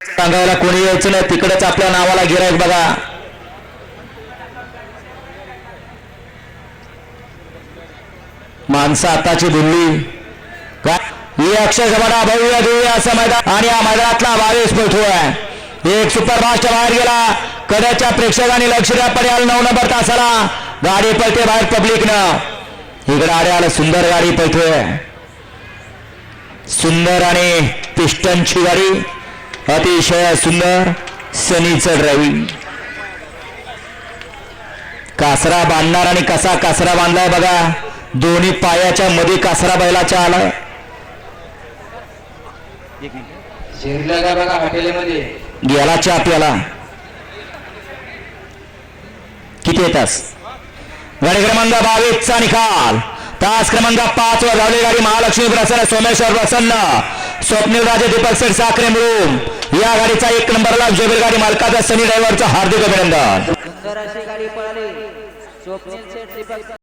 सांगायला कोणी यायचं नाही. तिकडेच आपल्या नावाला गिरायक बघा. माणसं आताची दिल्ली. का ही अक्षरशः बडा भव्य दिव्य असं मैदान आणि या मैदानातला बावीस पळतो आहे. एक सुपर फास्ट बाहेर गेला. कड्याच्या प्रेक्षकांनी लक्ष द्या. पडेल नऊ नंबर तासाला. गाडी पळते बाहेर पब्लिकनं. इकडे आडे आलं सुंदर गाडी पळतोय सुंदर आणि पिस्टनची गाडी. अतिशय सुंदर सनीचं ड्रायव्हिंग कासरा बांधणार आणि कसा कासरा बांधलाय बघा. दोन्ही पायाच्या मध्ये कासरा बैलाच्या आलाय गेला चहा प्याला किती येतास? गाडी क्रमांक बावीसचा निकाल. तास क्रमांक पाच वर धावली गाडी महालक्ष्मी प्रसन्न सोमेश्वर प्रसन्न. स्वप्नील राजे दीपक सेठ साखरे मिळून या गाडीचा एक नंबरला जोबेल गाडी मालकाचा सनी ड्रायव्हरचं हार्दिक अभिनंदन.